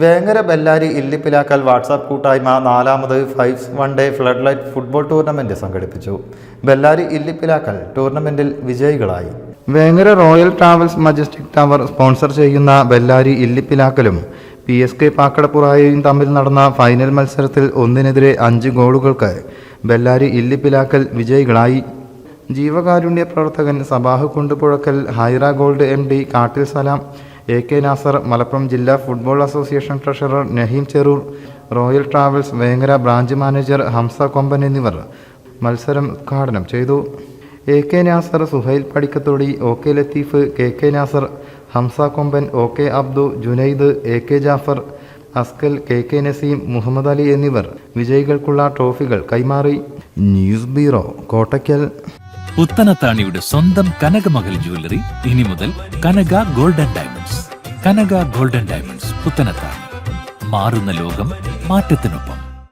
Vengara Bellary ഇല്ലിപ്പിലാക്കൽ WhatsApp കൂട്ടായ്മ നാലാമത് five one day flood light football tournament സംഘടിപ്പിച്ചു. ബെല്ലാരി ഇല്ലിപ്പിലാക്കൽ ടൂർണമെന്റിൽ വിജയികളായി. Vengara royal travels majestic tower sponsor ചെയ്യുന്ന ബെല്ലാരി ഇല്ലിപ്പിലാക്കലും പി എസ് കെ പാക്കടപ്പുറായയും തമ്മിൽ നടന്ന ഫൈനൽ മത്സരത്തിൽ ഒന്നിനെതിരെ അഞ്ച് ഗോളുകൾക്ക് ബെല്ലാരി ഇല്ലിപ്പിലാക്കൽ വിജയികളായി. ജീവകാരുണ്യ പ്രവർത്തകൻ Sabah Kundupuzhakkal Haira gold M D കാട്ടിൽ സലാം എ കെ നാസർ മലപ്പുറം ജില്ലാ football association treasurer Naheem Cherur royal travels Vengara branch manager Hamsa Komban എന്നിവർ മത്സരം ഉദ്ഘാടനം ചെയ്തു. A K Nasar Suhail Padikkathodi O K Latheef K K Nasar Hamsa Komban O K Abdu Junaid A K Jafar Askal K K Naseem Muhammad Ali എന്നിവർ വിജയികൾക്കുള്ള ട്രോഫികൾ കൈമാറി. News bureau Kottakkal. പുത്തനത്താണിയുടെ സ്വന്തം Kanakamahal jewellery ഇനി മുതൽ Kanaka golden diamonds. Kanaka golden diamonds Puthanathani മാറുന്ന ലോകം മാറ്റത്തിനൊപ്പം.